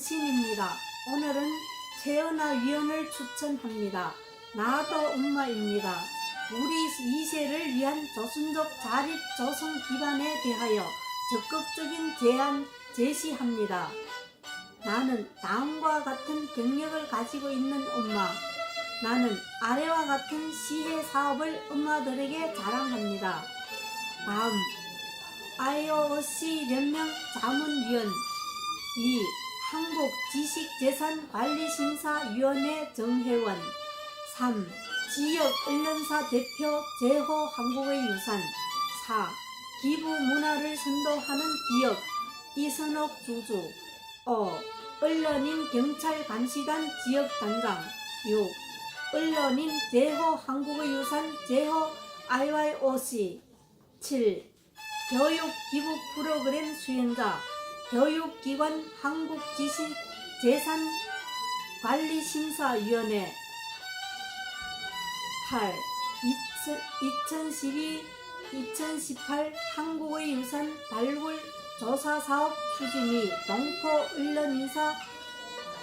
당신입니다. 오늘은 최연아 위원을 추천합니다. 나도 엄마입니다. 우리 2세를 위한 조선족 자립 조성 기반에 대하여 적극적인 제안 제시합니다. 나는 다음과 같은 경력을 가지고 있는 엄마. 나는 아래와 같은 시해 사업을 엄마들에게 자랑합니다. 다음 IOC 연명 자문위원 2. 한국지식재산관리심사위원회 정회원 3. 지역 언론사 대표 제호 한국의 유산 4. 기부 문화를 선도하는 기업 이선옥 주주 5. 언론인 경찰 감시단 지역 단장 6. 언론인 제호 한국의 유산 제호 IYOC 7. 교육 기부 프로그램 수행자 교육기관 한국지식재산관리심사위원회 8. 2012-2018 한국의 유산 발굴 조사 사업 추진 및 동포 언론인사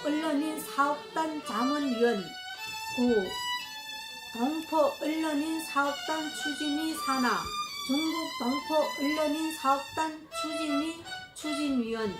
언론인 사업단 자문위원 9. 동포 언론인 사업단 추진위 산하 중국 동포 언론인 사업단 추진위 추진위원